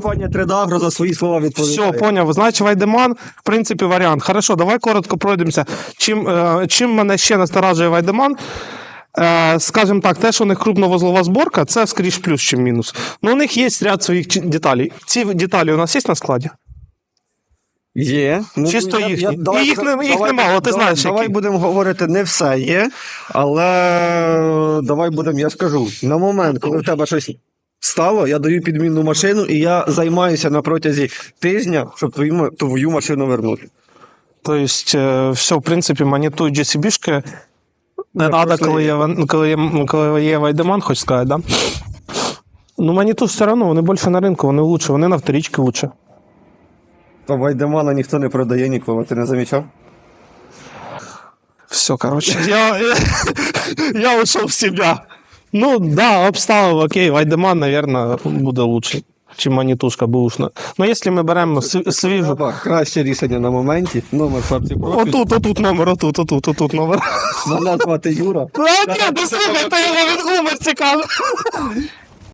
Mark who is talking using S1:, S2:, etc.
S1: Пані Тридагро за свої слова відповідає.
S2: Все, поняв. Значить, Вайдеман, в принципі, варіант. Хорошо, давай коротко пройдемося. Чим, е, чим мене ще насторажує Вайдеман? Е, скажімо так, те, що у них крупновозлова зборка, це скоріш плюс, чим мінус. Ну, у них є ряд своїх чи- деталей. Ці деталі у нас є на складі?
S1: Є. Ну,
S2: Чисто їхні.
S1: я- давай-
S2: І їх не- їх
S1: давай-
S2: немало, ти
S1: давай-
S2: знаєш,
S1: Давай
S2: які.
S1: будемо говорити, не все є, але давай будемо, я скажу, на момент, коли в тебе щось стало, я даю підмінну машину, і я займаюся на протязі тижня, щоб твою, твою машину вернути.
S2: Тобто, е, все, в принципі, монітують GCB-шки. Не треба, коли є, коли, є, коли є Вайдеман, хоч сказати, да? Ну, моніту все одно, вони більше на ринку, вони лучше, вони на вторічки лучше.
S1: То Вайдемана ніхто не продає ніколи, ти не замічав?
S2: Все, короче. Я, я, я ушел в себя. Ну, да, обставив, окей, Вайдеман, наверное, буде лучше, чим манітушка бушна. Ну, якщо ми беремо св- свіжу.
S1: Так, краще рішення на моменті. Номер фарці профіль.
S2: Отут, отут номер, отут, отут, отут номер.
S1: Мене звати Юра.
S2: А, ні, слухай, то його, від гумор цікавий.